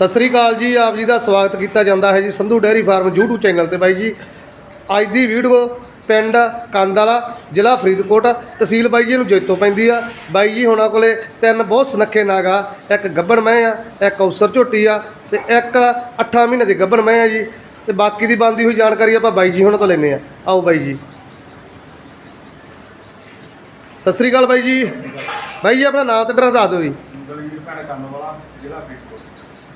ਸਤਿ ਸ੍ਰੀ ਅਕਾਲ ਜੀ, ਆਪ ਜੀ ਦਾ ਸਵਾਗਤ ਕੀਤਾ ਜਾਂਦਾ ਹੈ ਜੀ Sandhu dairy farm YouTube channel ਤੇ ਬਾਈ ਜੀ। ਅੱਜ ਦੀ ਵੀਡੀਓ ਪਿੰਡ ਕੰਦ ਜ਼ਿਲ੍ਹਾ ਫਰੀਦਕੋਟ, ਤਹਿਸੀਲ ਬਾਈ ਜੀ ਨੂੰ ਜੇਤੋਂ ਪੈਂਦੀ ਆ। ਬਾਈ ਜੀ, ਹੁਣਾਂ ਕੋਲੇ ਤਿੰਨ ਬਹੁਤ ਸੁਨੱਖੇ ਨਾਗਾ ਇੱਕ ਗੱਬਣ ਮੈਂ ਆ, ਇੱਕ ਔਸਰ ਝੋਟੀ ਆ ਤੇ ਇੱਕ 8 ਮਹੀਨੇ ਦੀ ਗੱਬਣ ਮੈਂ ਆ ਜੀ। ਤੇ ਬਾਕੀ ਦੀ ਬੰਦੀ ਹੋਈ ਜਾਣਕਾਰੀ ਆਪਾਂ ਬਾਈ ਜੀ ਹੁਣਾਂ ਤੋਂ ਲੈਨੇ ਆ। ਆਓ ਬਾਈ ਜੀ। ਸਤਿ ਸ੍ਰੀ ਅਕਾਲ ਬਾਈ ਜੀ। ਬਾਈ ਜੀ, ਆਪਣਾ ਨਾਮ ਤੇ ਐਡਰੈਸ ਦੱਸ ਦਿਓ ਜੀ। ਦਲਵੀਰ ਭੈਣ ਕੰਨ ਵਾਲਾ, ਜ਼ਿਲ੍ਹਾ ਫਰੀਦਕੋਟ।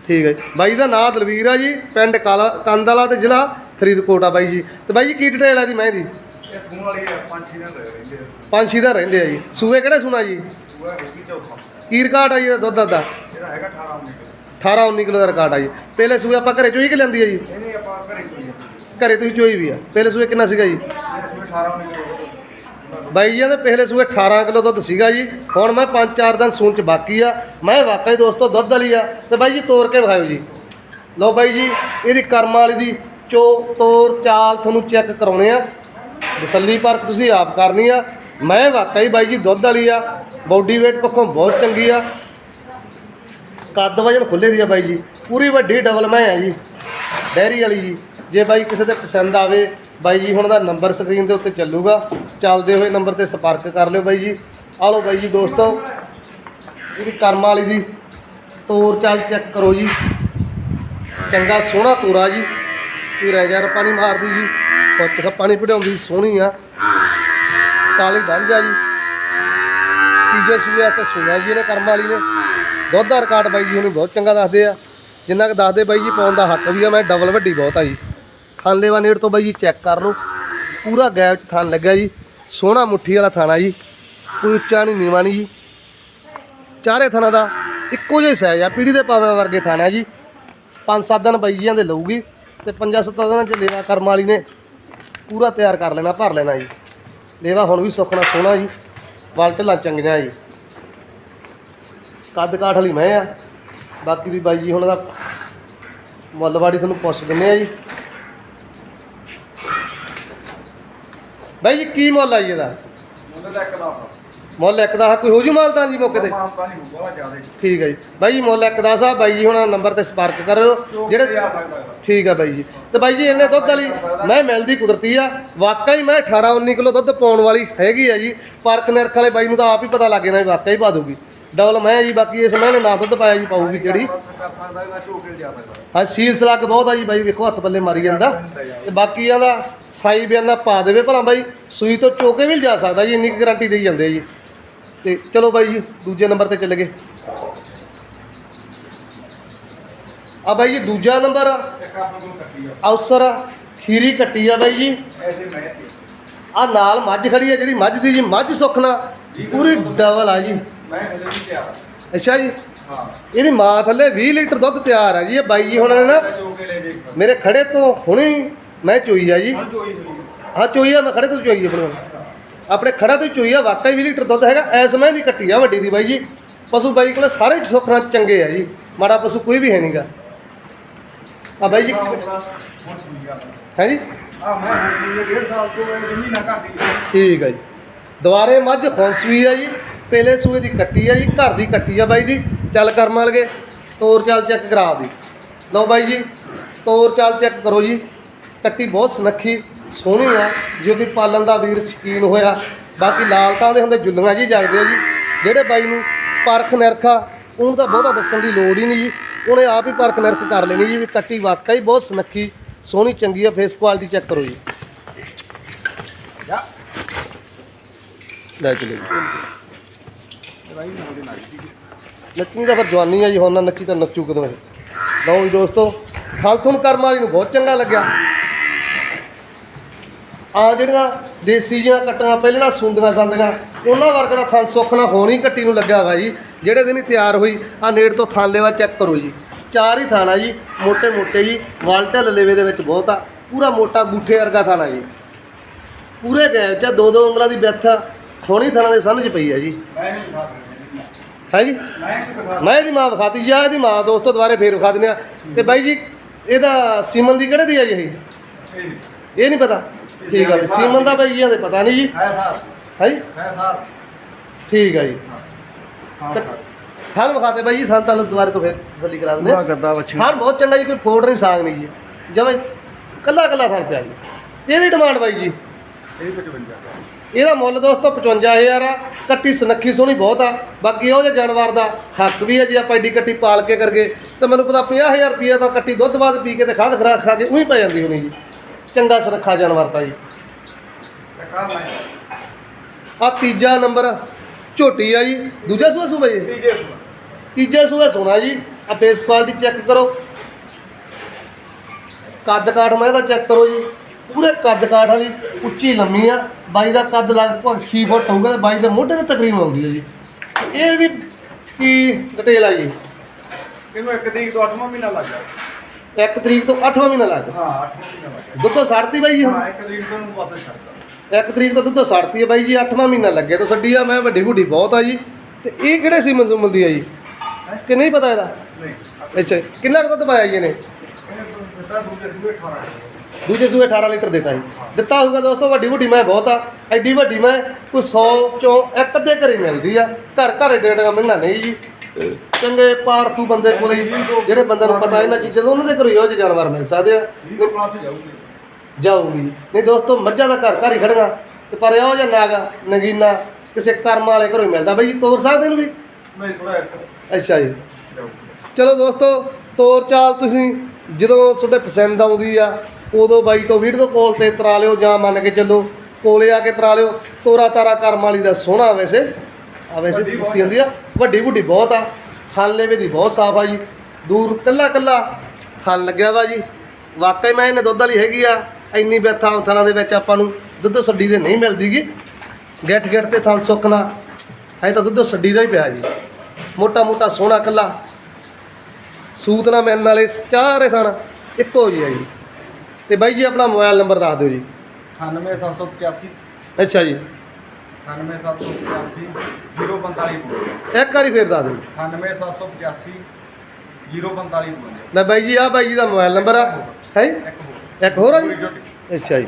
ਠੀਕ ਹੈ ਜੀ। ਬਾਈ ਦਾ ਨਾਮ ਦਲਵੀਰ ਆ ਜੀ ਪਿੰਡ ਕਾਲਾ ਕੰਦ ਵਾਲਾ ਤੇ ਜ਼ਿਲ੍ਹਾ ਫਰੀਦਕੋਟ ਆ ਬਾਈ ਜੀ। ਤੇ ਬਾਈ ਜੀ ਕੀ ਡਿਟੇਲ ਆ ਦੀ ਮੈਂ ਦੀ ਇਹ ਸੂਣ ਵਾਲੀ ਆ, ਪੰਜ ਛੇ ਦਿਨ ਰਹਿ ਰਹਿੰਦੇ ਆ। ਪੰਜ ਛੇ ਦਾ ਰਹਿੰਦੇ ਆ ਜੀ। ਸੂਏ ਕਿਹੜਾ ਸੁਣਾ ਜੀ? ਹੋਊਗੀ ਚੌਥਾ। ਕੀ ਰਿਕਾਰਡ ਆ ਜੀ ਇਹਦਾ ਦੁੱਧ ਦਾ ਇਹਦਾ ਹੈਗਾ 18 19 ਕਿਲੋ। 18 19 ਕਿਲੋ ਦਾ ਰਿਕਾਰਡ ਆ ਜੀ। ਪਹਿਲੇ ਸੂਏ ਆਪਾਂ ਘਰੇ ਚੋਈ ਕਿ ਲੈਂਦੀ ਆ ਜੀ? ਇਹਨੇ ਆਪਾਂ ਘਰੇ ਕੋਈ ਨਹੀਂ ਘਰੇ ਤੁਸੀਂ ਚੋਈ ਵੀ ਆ। ਪਹਿਲੇ ਸੂਏ ਕਿੰਨਾ ਸੀਗਾ ਜੀ? ਇਹ ਸੂਏ 18 19 ਕਿਲੋ। ਬਾਈ ਜੀ ਦੇ ਪਿਛਲੇ ਸੂਏ 18 ਕਿਲੋ ਦੁੱਧ ਸੀਗਾ ਜੀ। ਹੁਣ ਮੈਂ 5-4 ਦਿਨ ਸੂਣ ਚ ਬਾਕੀ ਆ। ਮੈਂ ਵਾਕਈ ਦੋਸਤੋ ਦੁੱਧ ਵਾਲੀ ਆ। ਤੇ ਬਾਈ ਜੀ, ਤੋਰ ਕੇ ਵਿਖਾਇਓ ਜੀ। ਲਓ ਬਾਈ ਜੀ, ਇਹਦੀ ਕਰਮ ਵਾਲੀ ਦੀ ਚੋ, ਤੋਰ, ਚਾਲ ਤੁਹਾਨੂੰ ਚੈੱਕ ਕਰਾਉਣੇ ਆ। ਤਸੱਲੀ ਪਰਖ ਤੁਸੀਂ ਆਪ ਕਰਨੀ ਆ। ਮੈਂ ਵਾਕਈ ਬਾਈ ਜੀ, ਦੁੱਧ ਵਾਲੀ ਆ। ਬਾਡੀ weight ਪੱਖੋਂ ਬਹੁਤ ਚੰਗੀ ਆ। ਕੱਦ ਵਜਨ ਖੁੱਲੇ ਦੀ ਆ ਬਾਈ ਜੀ। ਪੂਰੀ ਵੱਡੀ ਡਬਲ ਮੈਂ ਆ ਜੀ। ਡੈਰੀ ਵਾਲੀ ਜੀ। ਜੇ ਬਾਈ ਕਿਸੇ ਦੇ ਪਸੰਦ ਆਵੇ, ਬਾਈ ਜੀ ਹੁਣ ਦਾ ਨੰਬਰ ਸਕਰੀਨ ਦੇ ਉੱਤੇ ਚੱਲੂਗਾ। ਚੱਲਦੇ ਹੋਏ ਨੰਬਰ ਤੇ ਸੰਪਰਕ ਕਰ ਲਿਓ ਬਾਈ ਜੀ। ਆ ਲਓ ਬਾਈ ਜੀ ਦੋਸਤੋ, ਇਹਦੀ ਕਰਮ ਵਾਲੀ ਦੀ ਤੋਰ ਚਾਲ ਚੈੱਕ ਕਰੋ ਜੀ। ਚੰਗਾ ਸੋਹਣਾ ਤੋਰਾ ਜੀ। ਕੋਈ ਰਹਿ ਜਾ ਪਾਣੀ ਮਾਰਦੀ ਜੀ। ਪੁੱਤ ਪਾਣੀ ਪੜਾਉਂਦੀ ਸੋਹਣੀ ਆ। ਕਾਲੀ ਡਾਂਜਾ ਜੀ ਤੀਜੇ ਸੂਏ ਤੇ ਸੁਣਾ ਜੀ ਇਹਨੇ ਕਰਮ ਵਾਲੀ ਨੇ। ਦੁੱਧ ਦਾ ਰਿਕਾਰਡ ਬਾਈ ਜੀ ਉਹਨੂੰ ਬਹੁਤ ਚੰਗਾ ਦੱਸਦੇ ਆ। ਜਿੰਨਾ ਕੁ ਦੱਸਦੇ ਬਾਈ ਜੀ ਪਾਉਣ ਦਾ ਹੱਕ ਵੀ ਆ, ਮੈਂ ਡਬਲ ਵੱਡੀ ਬਹੁਤ ਆ ਜੀ। ਥਣ ਲੇਵਾ ਨੇੜ ਤੋਂ ਬਾਈ ਜੀ ਚੈੱਕ ਕਰ ਲਓ। ਪੂਰਾ ਗੈਪ ਚ ਥਣ ਲੱਗਿਆ ਜੀ। ਸੋਹਣਾ ਮੁੱਠੀ ਵਾਲਾ ਥਾਣਾ ਜੀ। ਕੋਈ ਉੱਚਾ ਨਹੀਂ, ਨੀਵਾ ਨਹੀਂ ਜੀ। ਚਾਰੇ ਥਾਣਾ ਦਾ ਇੱਕੋ ਜਿਹਾ ਸਾਈਜ਼ ਆ। ਪੀੜੀ ਦੇ ਪਾਵੇਂ ਵਰਗੇ ਥਾਣਾ ਜੀ। ਪੰਜ ਸੱਤ ਦਿਨ ਬਾਈ ਜੀਆਂ ਦੇ ਲਊਗੀ ਤੇ ਪੰਜਾਂ ਸੱਤਾਂ ਦਿਨਾਂ ਚ ਲੇਵਾ ਕਰਮ ਵਾਲੀ ਨੇ ਪੂਰਾ ਤਿਆਰ ਕਰ ਲੈਣਾ, ਭਰ ਲੈਣਾ ਜੀ। ਲੇਵਾ ਹੁਣ ਵੀ ਸੁੱਖਣਾ ਸੋਹਣਾ ਜੀ। ਵਾਲ ਢਿੱਲਾਂ ਚੰਗੀਆਂ ਜੀ। ਕੱਦ ਕਾਠ ਵਾਲੀ ਮੈਂ ਆ। ਬਾਕੀ ਦੀ ਬਾਈ ਜੀ ਹੁਣ ਦਾ ਮੁੱਲਵਾੜੀ ਤੁਹਾਨੂੰ ਪੁੱਛ ਦਿੰਨੇ ਆ ਜੀ। ਬਾਈ ਜੀ ਕੀ ਮੁੱਲ ਆ ਜੀ ਇਹਦਾ? ਤਾਂ ਇੱਕ ਦਾ ਮੁੱਲ ਇੱਕ ਦਾ ਕੋਈ ਹੋ ਜੂ ਮਾਲਦਾਨ ਜੀ ਮੌਕੇ ਤੇ? ਮਾਂ ਤਾਂ ਨਹੀਂ ਹੋਊਗਾ ਜ਼ਿਆਦਾ ਠੀਕ ਹੈ ਜੀ। ਬਾਈ ਜੀ ਮੁੱਲ ਇੱਕ ਦਾ ਸਾਹਿਬ ਬਾਈ ਜੀ ਹੁਣ ਨੰਬਰ ਤੇ ਸੰਪਰਕ ਕਰੋ। ਜਿਹੜੇ। ਠੀਕ ਆ ਬਾਈ ਜੀ। ਤੇ ਬਾਈ ਜੀ ਇਹਨੇ ਦੁੱਧ ਵਾਲੀ ਮੈਂ ਮਿਲਦੀ ਕੁਦਰਤੀ ਆ। ਵਾਕਈ ਮੈਂ 18 19 ਕਿਲੋ ਦੁੱਧ ਪਾਉਣ ਵਾਲੀ ਹੈਗੀ ਆ ਜੀ। ਪਰਖ ਨਿਰਖ ਵਾਲੇ ਬਾਈ ਨੂੰ ਤਾਂ ਆਪ ਹੀ ਪਤਾ ਲੱਗ ਜਾਣਾ ਵਾਕਈ ਪਾ ਦੂਗੀ ਡਬਲ ਮੈਂ ਜੀ, ਬਾਕੀ ਇਸ ਮਹੀਨੇ ਨਾ ਦੁੱਧ ਪਾਇਆ ਜੀ ਪਾਊਗੀ ਕਿਹੜੀ। ਹਾਂ, ਸੀਲ ਸਲੱਗ ਬਹੁਤ ਆ ਜੀ ਬਾਈ, ਵੇਖੋ ਹੱਥ ਪੱਲੇ ਮਾਰੀ ਜਾਂਦਾ। ਤੇ ਬਾਕੀ ਇਹਦਾ ਸਾਈ ਬਿਆਨਾ ਪਾ ਦੇਵੇ ਭਲਾ ਬਾਈ, ਸੂਈ ਤੋਂ ਚੋਕੇ ਵੀ ਜਾ ਸਕਦਾ ਜੀ, ਇੰਨੀ ਗਾਰੰਟੀ ਦੇਈ ਜਾਂਦੇ ਆ ਜੀ। ਤੇ ਚਲੋ ਬਾਈ ਜੀ, ਦੂਜੇ ਨੰਬਰ ਤੇ ਚੱਲ ਗਏ। ਆ ਬਾਈ ਜੀ, ਦੂਜਾ ਨੰਬਰ। ਇੱਕ ਅਵਸਰ, ਖੀਰੀ ਕੱਟੀ ਆ ਬਾਈ ਜੀ। ਐਸੇ ਆ ਨਾਲ ਮੱਝ ਖੜੀ ਆ, ਜਿਹੜੀ ਮੱਝ ਦੀ ਜੀ, ਮੱਝ ਸੁਖਣਾ ਪੂਰੀ ਡਬਲ ਆ ਜੀ। ਮੈਂ ਹਲੇ ਵੀ ਤਿਆਰ ਆ। ਅੱਛਾ ਜੀ। ਹਾਂ। ਇਹਦੀ ਮਾਂ ਥੱਲੇ 20 ਲੀਟਰ ਦੁੱਧ ਤਿਆਰ ਆ ਜੀ। ਇਹ ਬਾਈ ਜੀ ਹੁਣ ਨੇ ਲੈ ਮੇਰੇ ਖੜੇ ਤੋਂ ਹੁਣੇ ਮੈਂ ਚੋਈ ਆ ਜੀ। ਹਾਂ ਚੋਈ ਹੋਈ ਹਾਂ ਚੋਈ ਆ ਮੈਂ ਖੜੇ ਤੋਂ ਚੋਈ ਆ ਆਪਣੇ ਆਪਣੇ ਖੜਾ ਤੋਂ ਚੋਈ ਆ ਵਾਕਈ 20 ਲੀਟਰ ਦੁੱਧ ਹੈਗਾ। ਐਸ ਮੈਂ ਦੀ ਕੱਟੀ ਆ ਵੱਡੀ ਦੀ ਬਾਈ ਜੀ। ਪਸ਼ੂ ਬਾਈ ਕੋਲ ਸਾਰੇ ਸੁਖਣਾ ਚੰਗੇ ਆ ਜੀ। ਮਾੜਾ ਪਸ਼ੂ ਕੋਈ ਵੀ ਹੈ ਨਹੀਂਗਾ ਆ ਬਾਈ ਜੀ। ਆ। ਹੈ ਜੀ? ਆ ਮੈਂ ਹੁਣ ਸੁਣੀ ਡੇਢ ਸਾਲ ਤੋਂ ਇਹ ਮਹੀਨਾ ਘੱਟ ਆ। ਠੀਕ ਹੈ ਜੀ। ਦੁਆਰੇ ਮੱਝ ਖੌਂਸੂਈ ਆ ਜੀ ਪਹਿਲੇ ਸੂਏ ਦੀ ਕੱਟੀ ਆ ਜੀ, ਘਰ ਦੀ ਕੱਟੀ ਆ ਬਾਈ ਦੀ ਚੱਲ ਕਰਮ ਵਾਲਗੇ ਤੋਰ ਚਾਲ ਚੈੱਕ ਕਰਾ ਦੀ। ਲਓ ਬਾਈ ਜੀ, ਤੋਰ ਚਾਲ ਚੈੱਕ ਕਰੋ ਜੀ, ਕੱਟੀ ਬਹੁਤ ਸੁਨੱਖੀ, ਸੋਹਣੀ ਆ ਜੋ ਕਿ ਪਾਲਣ ਦਾ ਵੀਰ ਸ਼ਕੀਨ ਹੋਇਆ, ਬਾਕੀ ਲਾਲ ਤਾਂ ਉਹਦੇ ਹੁੰਦੇ ਜੁੱਲੀਆਂ ਜੀ ਜਗਦੇ ਆ ਜੀ, ਜਿਹੜੇ ਬਾਈ ਨੂੰ ਪਰਖ ਨਿਰਖਾ ਉਹਨੂੰ ਤਾਂ ਬਹੁਤਾ ਦੱਸਣ ਦੀ ਲੋੜ ਹੀ ਨਹੀਂ ਜੀ, ਉਹਨੇ ਆਪ ਹੀ ਪਰਖ ਨਿਰਖ ਕਰ ਲੈਣੀ ਜੀ, ਵੀ ਕੱਟੀ ਵਾਕਈ ਬਹੁਤ ਸੁਨੱਖੀ, ਸੋਹਣੀ ਚੰਗੀ ਆ ਫੇਸ ਕੁਆਲਿਟੀ ਚੈੱਕ ਕਰੋ ਜੀ। ਲੈ ਚਲੇ ਗਈ। ਨੱਚੀ ਦਾ ਫਿਰ ਜਵਾਨੀ ਆ ਜੀ, ਹੁਣ ਨਾ ਨੱਚੀ ਤਾਂ ਨੱਚੂ ਕਦੋਂ ਇਹ। ਲਓ ਜੀ ਦੋਸਤੋ ਖਾਲਥੁਨ ਕਰਮਾ ਜੀ ਨੂੰ ਬਹੁਤ ਚੰਗਾ ਲੱਗਿਆ। ਆ ਜਿਹੜੀਆਂ ਦੇਸੀ ਜੀਆਂ ਕੱਟੀਆਂ, ਪਹਿਲਾਂ ਸੁੰਦੀਆਂ ਸੰਦੀਆਂ ਉਹਨਾਂ ਵਰਗ ਦਾ ਥਣ ਸੁੱਖ ਨਾ ਹੋਣੀ ਕੱਟੀ ਨੂੰ ਲੱਗਿਆ ਵਾ ਜੀ। ਜਿਹੜੇ ਦਿਨ ਹੀ ਤਿਆਰ ਹੋਈ ਆ ਨੇੜ ਤੋਂ ਥਣ ਲੈਵਾ ਚੈੱਕ ਕਰੋ ਜੀ। ਚਾਰ ਹੀ ਥਾਣਾ ਜੀ ਮੋਟੇ ਮੋਟੇ ਜੀ ਵਾਲਟੇ ਲੇਵੇ ਦੇ ਵਿੱਚ ਬਹੁਤ ਆ। ਪੂਰਾ ਮੋਟਾ ਗੂਠੇ ਵਰਗਾ ਥਾਣਾ ਜੀ। ਪੂਰੇ ਗੈਪ ਚ ਦੋ ਦੋ ਉਂਗਲਾਂ ਦੀ ਵਿਥ ਹੋਣੀ ਥਾਣਾ ਦੇ ਚ ਪਈ ਆ ਜੀ। ਹੈ ਜੀ? ਮੈਂ ਇਹਦੀ ਮਾਂ ਵਿਖਾਤੀ ਜੀ ਇਹਦੀ ਮਾਂ ਦੋਸਤੋ ਦੁਬਾਰੇ ਫੇਰ ਵਿਖਾ ਦਿੰਦੇ ਆ। ਤੇ ਬਾਈ ਜੀ ਇਹਦਾ ਸੀਮਨ ਦੀ ਕਿਹੜੇ ਦੀ ਆ ਜੀ ਇਹ? ਇਹ ਨਹੀਂ। ਪਤਾ। ਠੀਕ ਆ ਸੀਮਨ ਦਾ ਬਾਈ ਜੀ ਹਲੇ ਪਤਾ ਨਹੀਂ ਜੀ। ਹੈ ਹੈ ਜੀ? ਹੈ ਠੀਕ ਆ ਜੀ। ਹਾਂ। ਥਾਲ ਵਿਖਾਤੇ ਬਾਈ ਜੀ ਥਾਲ ਤਾਂ ਦੁਬਾਰੇ ਤੋਂ ਫਿਰ ਤਸੱਲੀ ਕਰਾ ਦਿੰਦੇ ਹਾਂ। ਗੱਦਾ ਬੱਚੀ ਥਾਲ ਬਹੁਤ ਚੰਗਾ ਜੀ ਕੋਈ ਫੋੜ ਨਹੀਂ ਸਾਗ ਨਹੀਂ ਜੀ। ਜਿਵੇਂ ਕੱਲਾ ਕੱਲਾ ਥਾਲ ਪਿਆ ਜੀ। ਇਹਦੀ ਡਿਮਾਂਡ ਬਾਈ ਜੀ। ਇਹ 55 ਇਹਦਾ ਮੁੱਲ ਦੋਸਤੋ 55000 ਆ ਕੱਟੀ ਸੁਨੱਖੀ ਸੋਹਣੀ ਬਹੁਤ ਆ ਬਾਕੀ ਉਹ ਜਿਹੇ ਜਾਨਵਰ ਦਾ ਹੱਕ ਵੀ ਹੈ ਜੇ ਆਪਾਂ ਐਡੀ ਕੱਟੀ ਪਾਲ ਕੇ ਕਰਗੇ ਤੇ ਮੈਨੂੰ ਪਤਾ 50000 ਰੁਪਏ ਦਾ ਕੱਟੀ ਦੁੱਧ ਬਾਅਦ ਪੀ ਕੇ ਤੇ ਖਾਦ ਖਰਾਕ ਖਾ ਕੇ ਉਹੀ ਪੈ ਜਾਂਦੀ ਹੋਣੀ ਜੀ। ਚੰਗਾ ਸੁਰੱਖਾ ਜਾਨਵਰ ਤਾਂ ਜੀ। ਆ ਤੀਜਾ ਨੰਬਰ ਝੋਟੀ ਆ ਜੀ ਦੂਜਾ ਸੂਆ ਸੂਆ ਜੀ? ਤੀਜੇ ਸੂਆ। ਤੀਜਾ ਸੂਆ ਸੋਨਾ ਜੀ ਆ ਫੇਸ ਕੁਆਲਿਟੀ ਚੈੱਕ ਕਰੋ। ਕੱਦ ਕਾਠ ਮੈਂ ਇਹਦਾ ਚੈੱਕ ਕਰੋ ਜੀ। ਪੂਰੇ ਕੱਦ ਕਾਠ ਵਾਲੀ ਉੱਚੀ ਲੰਮੀ ਆ ਬਾਈ ਦਾ ਕੱਦ ਲਗਭਗ 6 ਫੁੱਟ ਹੋਊਗਾ ਤੇ ਬਾਈ ਦੇ ਮੋਢੇ ਤੇ ਤਕਰੀਬਨ ਆਉਂਦੀ ਹੈ ਜੀ। ਇਹ ਇਹਦੀ ਕੀ ਡਿਟੇਲ ਆ ਜੀ? ਇਹਨੂੰ ਇੱਕ ਤਰੀਕ ਤੋਂ 8ਵਾਂ ਮਹੀਨਾ ਲੱਗ ਗਿਆ। 1 ਤਰੀਕ ਤੋਂ 8ਵਾਂ ਮਹੀਨਾ ਲੱਗ ਗਿਆ। ਹਾਂ 8ਵਾਂ ਮਹੀਨਾ ਲੱਗ ਗਿਆ। ਦੁੱਧੋਂ ਸੜਤੀ ਬਾਈ ਜੀ ਹੁਣ? ਹਾਂ ਇੱਕ ਤਰੀਕ ਤੋਂ ਨੂੰ ਪਾਸੇ ਛੱਡਦਾ 1 ਤਰੀਕ ਤੋਂ ਦੁੱਧੋਂ ਸੜਤੀ ਹੈ ਬਾਈ ਜੀ 8ਵਾਂ ਮਹੀਨਾ ਲੱਗਿਆ ਤਾਂ ਛੱਡੀ ਆ ਮੈਂ ਵੱਡੀ ਵੱਡੀ ਬਹੁਤ ਆ ਜੀ। ਤੇ ਇਹ ਕਿਹੜੇ ਸੀ ਮਨਜ਼ੂਮਲ ਦੀ ਆ ਜੀ? ਕਿ ਨਹੀਂ ਪਤਾ ਇਹਦਾ? ਨਹੀਂ। ਅੱਛਾ। ਕਿੰਨਾ ਕੁ ਦੁੱਧ ਪਾਇਆ ਜੀ ਇਹਨੇ? ਦੂਜੇ ਸੂਏ 18 ਦੂਜੇ ਸੂਏ 18 ਲੀਟਰ ਦਿੱਤਾ ਜੀ। ਦਿੱਤਾ ਹੋਊਗਾ ਦੋਸਤੋ ਵੱਡੀ ਵੱਡੀ ਮੈਂ ਬਹੁਤ ਆ ਐਡੀ ਵੱਡੀ ਮੈਂ ਕੋਈ 100 ਚੋਂ ਇੱਕ ਅੱਧੇ ਘਰੇ ਮਿਲਦੀ ਆ। ਘਰ ਘਰੇ ਡੇਢ ਦਾ ਮਹੀਨਾ ਨਹੀਂ ਜੀ। ਚੰਗੇ ਪਾਰਥੂ ਬੰਦੇ ਕੋਲੇ ਜਿਹੜੇ ਬੰਦੇ ਨੂੰ ਪਤਾ ਇਹਨਾਂ ਚੀਜ਼ਾਂ ਦਾ ਉਹਨਾਂ ਦੇ ਘਰੋਂ ਇਹੋ ਜਿਹੇ ਜਾਨਵਰ ਮਿਲ ਸਕਦੇ ਆ। 20 ਪਲੱਸ ਜਾਊਗੀ। ਨਹੀਂ ਦੋਸਤੋ ਮੱਝਾਂ ਦਾ ਘਰ ਘਰ ਹੀ ਖੜੀਆਂ ਤੇ ਪਰ ਇਹੋ ਜਿਹਾ ਨਾਗਾ ਨਗੀਨਾ ਕਿਸੇ ਕਰਮ ਵਾਲੇ ਘਰੋਂ ਮਿਲਦਾ। ਬਈ ਤੋਰ ਸਕਦੇ ਇਹਨੂੰ ਵੀ? ਨਹੀਂ ਥੋੜਾ ਅੱਛਾ ਜੀ। ਚਲੋ ਦੋਸਤੋ ਤੋਰ ਚਾਲ ਤੁਸੀਂ ਜਦੋਂ ਤੁਹਾਡੇ ਪਸੰਦ ਆਉਂਦੀ ਆ ਉਦੋਂ ਬਾਈ ਤੋਂ ਵੀਡੀਓ ਕਾਲ ਤੇ ਤਰਾ ਲਿਓ ਜਾਂ ਮੰਨ ਕੇ ਚੱਲੋ ਕੋਲੇ ਆ ਕੇ ਤਰਾ ਲਿਓ। ਤੋਰਾ ਤਾਰਾ ਕਰਮ ਵਾਲੀ ਦਾ ਸੋਹਣਾ ਵੈਸੇ। ਆ ਵੈਸੇ ਦੱਸੀ ਜਾਂਦੀ ਆ। ਵੱਡੀ ਵੱਡੀ ਬਹੁਤ ਆ। ਖਾਣ ਲੇਵੇ ਦੀ ਬਹੁਤ ਸਾਫ਼ ਆ ਜੀ। ਦੂਰ ਕੱਲਾ ਕੱਲਾ ਖਾਣ ਲੱਗਿਆ ਵਾ ਜੀ। ਵਾਕਈ ਮੈਂ ਇਹਨੇ ਦੁੱਧ ਵਾਲੀ ਹੈਗੀ ਆ। ਇੰਨੀ ਬੈਥਾ ਥਾਂ ਦੇ ਵਿੱਚ ਆਪਾਂ ਨੂੰ ਦੁੱਧ ਛੱਡੀ ਦੇ ਨਹੀਂ ਮਿਲਦੀਗੀ। ਗਿੱਠ ਗਿੱਠ ਤੇ ਥਾਂ ਸੁੱਕਣਾ। ਹੈ ਤਾਂ ਦੁੱਧ ਛੱਡੀ ਦਾ ਹੀ ਪਿਆ ਜੀ। ਮੋਟਾ ਮੋਟਾ ਸੋਹਣਾ ਕੱਲਾ। ਸੂਤ ਨਾ ਮਿਲਣ ਵਾਲੇ ਚਾਰੇ ਥਣ ਇੱਕੋ ਜਿਹੇ ਆ ਜੀ। ਤੇ ਬਾਈ ਜੀ ਆਪਣਾ ਮੋਬਾਈਲ ਨੰਬਰ ਦੱਸ ਦਿਓ ਜੀ। 98785 ਅੱਛਾ ਜੀ। 98785 045 ਇੱਕ ਵਾਰੀ ਫੇਰ ਦੱਸ ਦਿਓ। 98785 045 ਲੈ ਬਾਈ ਜੀ ਆ ਬਾਈ ਜੀ ਦਾ ਮੋਬਾਈਲ ਨੰਬਰ ਆ। ਹੈ ਇੱਕ ਹੋਰ। ਆ ਜੀ। ਅੱਛਾ ਜੀ।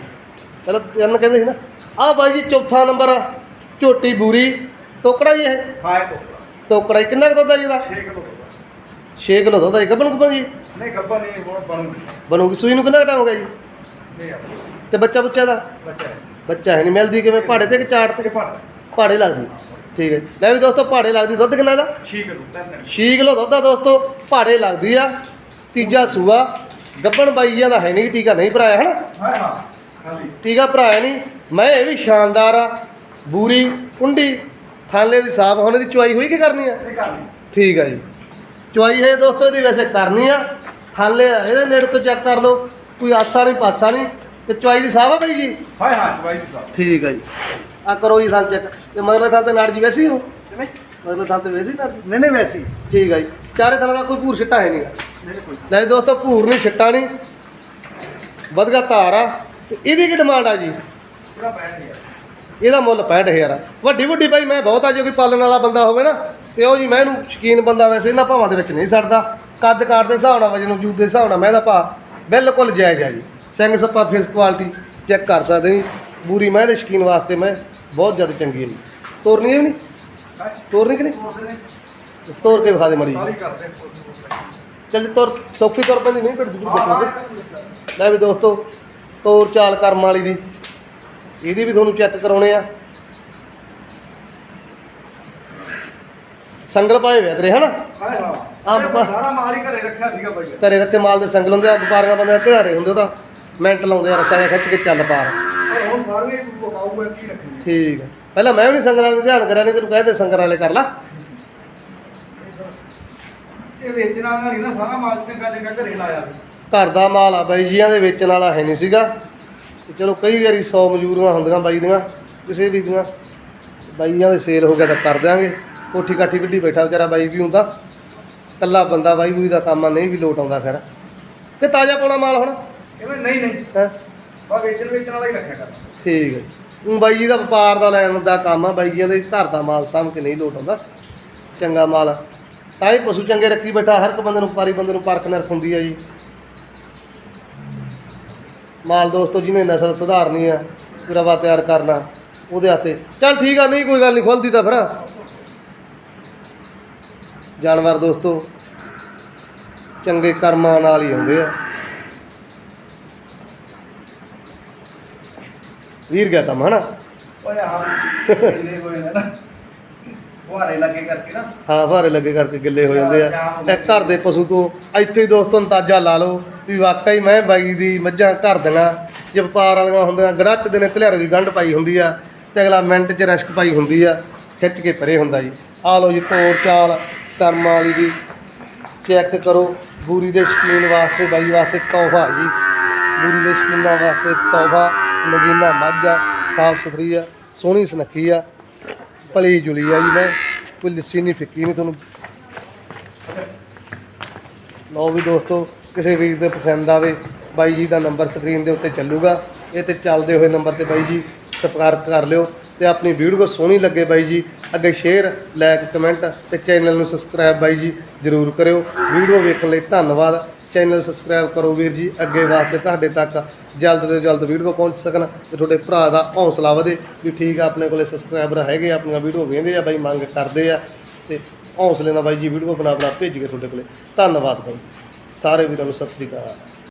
ਚਲੋ ਤਿੰਨ ਕਹਿੰਦੇ ਸੀ ਨਾ। ਆ ਬਾਈ ਜੀ ਚੌਥਾ ਨੰਬਰ ਆ। ਝੋਟੀ ਬੂਰੀ। ਟੋਕੜਾ ਜੀ ਇਹ? ਹਾਂ ਟੋਕੜਾ। ਜੀ ਕਿੰਨਾ ਕੁ ਦੁੱਧ ਆ ਜੀ ਇਹਦਾ? 6 ਕਿਲੋ। 6 ਕਿਲੋ ਦੁੱਧ ਆ ਜੀ। ਗੱਬਣ ਗੁੱਬਣ ਜੀ? ਨਹੀਂ ਗੱਬਾ ਨਹੀਂ ਹੁਣ ਬਣੂਗੀ ਬਣੂਗੀ। ਸੂਈ ਨੂੰ ਕਿੰਨਾ ਟਾਈਮ ਹੋ ਗਿਆ ਜੀ? ਨਹੀਂ ਤੇ ਬੱਚਾ ਬੁੱਚਾ ਦਾ? ਬੱਚਾ ਹੈ। ਬੱਚਾ ਹੈ ਨਹੀਂ ਮਿਲਦੀ ਕਿਵੇਂ? ਪਹਾੜੇ ਤੇ ਕਿ ਚਾਟ ਤੇ? ਤੇ ਪੜ ਪਹਾੜੇ ਲੱਗਦੀ। ਠੀਕ ਹੈ। ਲੈ ਵੀ ਦੋਸਤੋ ਪਹਾੜੇ ਲੱਗਦੀ। ਦੁੱਧ ਕਿੰਨਾ ਦਾ? 6 ਕਿਲੋ ਤਿੰਨ 6 ਕਿਲੋ ਦੁੱਧ ਆ ਦੋਸਤੋ। ਪਹਾੜੇ ਲੱਗਦੀ ਆ। ਤੀਜਾ ਸੂਆ। ਗੱਬਣ ਬਾਈਆਂ ਦਾ ਹੈ ਨਹੀਂ ਟੀਕਾ ਨਹੀਂ ਭਰਾਇਆ ਹਨਾ? ਹਾਂ ਹਾਂ। ਹਾਂਜੀ। ਟੀਕਾ ਭਰਾਇਆ ਨਹੀਂ ਮੈਂ ਇਹ ਵੀ ਸ਼ਾਨਦਾਰ ਆ। ਬੂਰੀ ਕੁੰਡੀ। ਥਾਲੇ ਦੀ ਸਾਫ਼ ਹੋਣੇ ਦੀ ਚੁਆਈ ਹੋਈ ਕਿ ਕਰਨੀ ਆ? ਇਹ ਕਰ ਲਈ ਠੀਕ ਆ ਜੀ। ਚੁਆਈ ਹੈ ਦੋਸਤੋ ਇਹਦੀ ਵੈਸੇ ਕਰਨੀ ਆ। ਥਾਲੇ ਆ, ਇਹਦੇ ਨੇੜੇ ਤੋਂ ਚੈੱਕ ਕਰ ਲਓ ਕੋਈ ਆਸਾ ਨਹੀਂ ਪਾਸਾ ਨਹੀਂ। ਤੇ ਚੁਆਈ ਦੀ ਸਾਫ਼ ਆ ਬਾਈ ਜੀ? ਹਾਂ ਹਾਂ ਚਵਾਈ ਦੀ ਸਾਹਿਬ ਠੀਕ ਆ ਜੀ। ਆ ਕਰੋ ਜੀ ਸਾਲ ਚੈੱਕ। ਤੇ ਮਗਲੇ ਥਾਲ ਤੇ ਨਾੜ ਜੀ ਵੈਸੀ ਹੋ? ਨਹੀਂ ਮਗਲੇ ਥਾਲ ਤੇ ਵੈਸੀ ਨਾੜ ਜੀ? ਨਹੀਂ ਵੈਸੀ। ਠੀਕ ਆ ਜੀ। ਚਾਰੇ ਥਾਲਾਂ ਦਾ ਕੋਈ ਭੂਰ ਛਿੱਟਾ ਹੈ ਨਹੀਂ ਕੋਈ ਲੈ ਦੋਸਤੋ ਭੂਰ ਨਹੀਂ ਛਿੱਟਾ ਨਹੀਂ। ਵਧਗਾ ਧਾਰ ਆ। ਤੇ ਇਹਦੀ ਕੀ ਡਿਮਾਂਡ ਆ ਜੀ? ਪੂਰਾ ਪੈਣ ਗਿਆ ਇਹਦਾ ਮੁੱਲ 65000 ਆ। ਵੱਡੀ ਵੱਡੀ ਬਾਈ ਮੈਂ ਬਹੁਤ ਆ। ਜੇ ਕੋਈ ਪਾਲਣ ਵਾਲਾ ਬੰਦਾ ਹੋਵੇ ਨਾ ਤੇ ਉਹ ਜੀ, ਮੈਂ ਇਹਨੂੰ ਸ਼ਕੀਨ ਬੰਦਾ ਵੈਸੇ, ਇਹਨਾਂ ਭਾਵਾਂ ਦੇ ਵਿੱਚ ਨਹੀਂ ਸੜਦਾ। ਕੱਦ ਕਾਠ ਦੇ ਹਿਸਾਬ ਨਾਲ, ਵਜਨ ਵਜੂਦ ਦੇ ਹਿਸਾਬ ਨਾਲ, ਮੈਂ ਇਹਦਾ ਭਾਅ ਬਿਲਕੁਲ ਜਾਇਜ਼ ਹੈ ਜੀ। ਸਿੰਘ ਸੱਪਾ ਫੇਸ ਕੁਆਲਿਟੀ ਚੈੱਕ ਕਰ ਸਕਦੇ ਜੀ। ਬੂਰੀ ਮੈਂ ਦੇ ਸ਼ਕੀਨ ਵਾਸਤੇ ਮੈਂ ਬਹੁਤ ਜ਼ਿਆਦਾ ਚੰਗੀ ਹੈ ਜੀ। ਤੋਰਨੀ ਹੈ ਵੀ ਨਹੀਂ? ਤੋਰਨੀ ਕਿ ਨਹੀਂ? ਤੋਰ ਕੇ ਵਿਖਾ ਦੇ ਮਰੀ ਚੱਲ ਤੁਰ, ਸੌਖੀ ਤੁਰ ਪੈਂਦੀ ਨਹੀਂ ਪਰ ਜ਼ਰੂਰ ਦੇਖਾਂਗੇ। ਲੈ ਵੀ ਦੋਸਤੋ, ਤੋਰ ਚਾਲ ਕਰਮ ਵਾਲੀ ਦੀ। ਇਹਦੀ ਵੀ ਤੁਹਾਨੂੰ ਚੈੱਕ ਕਰਾਉਣੇ ਆ। ਸੰਗਲ ਪਾਏ ਹੋਏ ਆ ਤੇਰੇ ਹਨਾ? ਹਾਂ ਬਾਬਾ। ਸਾਰਾ ਮਾਲ ਹੀ ਘਰੇ ਰੱਖਿਆ ਸੀਗਾ ਬਾਈ। ਘਰੇ ਰੱਖੇ ਮਾਲ ਦੇ ਸੰਗਲ ਹੁੰਦੇ ਆ ਵਪਾਰੀਆਂ ਬੰਦੇ ਦੇ ਘਰੇ ਹੁੰਦੇ ਤਾਂ ਮਿੰਟ ਲਾਉਂਦੇ ਆ ਰਸਾ ਜਿਹਾ ਖਿੱਚ ਕੇ ਚੱਲ ਪਾਰ ਪਰ ਹੁਣ ਸਾਰੇ ਬਤਾਊਗਾ ਕੀ ਰੱਖਣੀ ਠੀਕ ਹੈ ਪਹਿਲਾਂ ਮੈਂ ਵੀ ਨਹੀਂ ਸੰਗਲ ਵਾਲੇ ਦਾ ਧਿਆਨ ਕਰਿਆ ਨਹੀਂ ਤੈਨੂੰ ਕਹਿੰਦੇ ਸੰਗਲ ਵਾਲੇ ਕਰ ਲਾ। ਇਹ ਵੇਚਣ ਵਾਲਾ ਨਹੀਂ ਨਾ ਸਾਰਾ ਮਾਲ ਚੰਗਾ ਚੰਗਾ ਘਰੇ ਲਾਇਆ ਸੀ। ਘਰ ਦਾ ਮਾਲ ਆ ਬਾਈ ਜੀਆਂ ਦੇ ਵੇਚਣ ਵਾਲਾ ਹੈ ਨਹੀਂ ਸੀਗਾ। ਤੇ ਚਲੋ ਕਈ ਵਾਰੀ 100 ਮਜ਼ਦੂਰੀਆਂ ਹੁੰਦੀਆਂ ਬਾਈ ਦੀਆਂ ਕਿਸੇ ਵੀ ਦੀਆਂ। ਬਾਈਆਂ ਦੇ ਸੇਲ ਹੋ ਗਿਆ ਤਾਂ ਕਰ ਦਿਆਂਗੇ। ਕੋਠੀ ਕਾਠੀ ਕੱਢੀ ਬੈਠਾ ਵਿਚਾਰਾ ਬਾਈ ਵੀ ਹੁੰਦਾ। ਕੱਲਾ ਬੰਦਾ ਬਾਈ ਬੂਈ ਦਾ ਕੰਮ ਆ ਨਹੀਂ ਵੀ ਲੋਟ ਆਉਂਦਾ ਫਿਰ। ਕਿ ਤਾਜ਼ਾ ਪਾਉਣਾ ਮਾਲ ਹੁਣ? ਇਹਨੇ ਨਹੀਂ ਨਹੀਂ। ਹੈਂ? ਬਾ ਵੇਚਣ ਵੇਚਣ ਵਾਲਾ ਹੀ ਰੱਖਿਆ ਕਰ। ਠੀਕ ਹੈ ਉਹ ਬਾਈ ਜੀ ਦਾ ਵਪਾਰ ਦਾ ਲੈਣ ਦਾ ਕੰਮ ਆ ਬਾਈ ਜੀਆਂ ਦੇ ਘਰ ਦਾ ਮਾਲ ਸਾਂਭ ਕੇ ਨਹੀਂ ਲੋਟ ਆਉਂਦਾ। ਚੰਗਾ ਮਾਲ। ਤਾਂ ਹੀ ਪਸ਼ੂ ਚੰਗੇ ਰੱਖੀ ਬੈਠਾ ਹਰ ਇੱਕ ਬੰਦੇ ਨੂੰ ਵਪਾਰੀ ਬੰਦੇ ਨੂੰ ਪਰਖ ਨਿਰਖ ਹੁੰਦੀ ਆ ਜੀ। ਮਾਲ ਦੋਸਤੋ ਜਿਹਨੇ ਨਸਲ ਸੁਧਾਰਨੀ ਆ ਰਵਾ ਤਿਆਰ ਕਰਨਾ ਉਹਦੇ ਹੱਥੇ। ਚੱਲ ਠੀਕ ਆ ਨਹੀਂ ਕੋਈ ਗੱਲ ਨਹੀਂ ਖੁੱਲਦੀ ਤਾਂ ਫਿਰ। ਜਾਨਵਰ ਦੋਸਤੋ ਚੰਗੇ ਕਰਮਾਂ ਨਾਲ ਹੀ ਆਉਂਦੇ ਆ। ਵੀਰ ਗਿਆ ਕੰਮ ਹਨਾ? ਓਏ ਹਾਂ ਕਿੰਨੇ ਹੋਏ ਨੇ। ਫੁਹਾਰੇ ਲੱਗੇ ਕਰਕੇ ਨਾ। ਹਾਂ ਫਾਰੇ ਲੱਗੇ ਕਰਕੇ ਗਿੱਲੇ ਹੋ ਜਾਂਦੇ ਆ। ਤੇ ਘਰ ਦੇ ਪਸ਼ੂ ਤੋਂ ਇੱਥੇ ਹੀ ਦੋਸਤੋ ਅੰਦਾਜ਼ਾ ਲਾ ਲਓ ਵੀ ਵਾਕਈ ਮੈਂ ਬਾਈ ਦੀ ਮੱਝਾਂ ਘਰ ਦੀਆਂ ਜੇ ਵਪਾਰ ਵਾਲੀਆਂ ਹੁੰਦੀਆਂ ਗੜੱਚ ਦੇ ਨੇ ਧਲਿਆਰੇ ਦੀ ਗੰਢ ਪਾਈ ਹੁੰਦੀ ਆ ਤੇ ਅਗਲਾ ਮਿੰਟ 'ਚ ਰਸ਼ਕ ਪਾਈ ਹੁੰਦੀ ਆ ਖਿੱਚ ਕੇ ਪਰੇ ਹੁੰਦਾ ਜੀ। ਆ ਲਓ ਜੀ ਤੋਰ ਚਾਲ। ਕਰਮਾਂ ਵਾਲੀ ਦੀ ਚੈੱਕ ਕਰੋ, ਬੂਰੀ ਦੇ ਸ਼ਕੀਨ ਵਾਸਤੇ, ਬਾਈ ਵਾਸਤੇ ਤੋਹਫਾ ਜੀ। ਬੂਰੀ ਦੇ ਸ਼ਕੀਨਾਂ ਵਾਸਤੇ ਤੋਹਫਾ, ਨਗੀਨਾ ਮੱਝ ਆ, ਸਾਫ਼ ਸੁਥਰੀ ਆ, ਸੋਹਣੀ ਸੁਨੱਖੀ ਆ। ਭਲੀ ਜੁਲੀ ਆ ਜੀ ਮੈਂ, ਕੋਈ ਲੱਸੀ ਨਹੀਂ ਫਿੱਕੀ ਨਹੀਂ ਤੁਹਾਨੂੰ। ਲਓ ਵੀ ਦੋਸਤੋ, ਕਿਸੇ ਵੀਰ ਦੇ ਪਸੰਦ ਆਵੇ, ਬਾਈ ਜੀ ਦਾ ਨੰਬਰ ਸਕਰੀਨ ਦੇ ਉੱਤੇ ਚੱਲੂਗਾ। ਇਹ ਤੇ ਚੱਲਦੇ ਹੋਏ ਨੰਬਰ ਤੇ ਬਾਈ ਜੀ, ਸੰਪਰਕ ਕਰ ਲਿਓ। ਤੇ ਆਪਣੀ ਵੀਡੀਓ ਸੋਹਣੀ ਲੱਗੇ ਬਾਈ ਜੀ। ਅੱਗੇ ਸ਼ੇਅਰ ਲਾਈਕ ਕਮੈਂਟ ਤੇ ਚੈਨਲ ਨੂੰ ਸਬਸਕ੍ਰਾਈਬ ਬਾਈ ਜੀ ਜਰੂਰ ਕਰਿਓ। ਵੀਡੀਓ ਵੇਖਣ ਲਈ ਧੰਨਵਾਦ। ਚੈਨਲ ਸਬਸਕ੍ਰਾਈਬ ਕਰੋ ਵੀਰ ਜੀ। ਅੱਗੇ ਵਾਸਤੇ ਤੁਹਾਡੇ ਤੱਕ ਜਲਦ ਤੋਂ ਜਲਦ ਵੀਡੀਓ ਪਹੁੰਚ ਸਕਣ ਤੇ ਤੁਹਾਡੇ ਭਰਾ ਦਾ ਹੌਸਲਾ ਵਧੇ। ਵੀ ਠੀਕ ਆ, ਆਪਣੇ ਕੋਲੇ ਸਬਸਕ੍ਰਾਈਬਰ ਹੈਗੇ ਆਪਣੀਆਂ ਵੀਡੀਓ ਵੇਖਦੇ ਆ ਬਾਈ, ਮੰਗ ਕਰਦੇ ਆ। ਤੇ ਹੌਸਲੇ ਨਾਲ ਬਾਈ ਜੀ ਵੀਡੀਓ ਬਣਾ ਬਣਾ ਭੇਜ ਕੇ ਤੁਹਾਡੇ ਕੋਲੇ। ਧੰਨਵਾਦ ਬਾਈ। ਸਾਰੇ ਵੀਰਾਂ ਨੂੰ ਸਤਿ ਸ੍ਰੀ ਅਕਾਲ।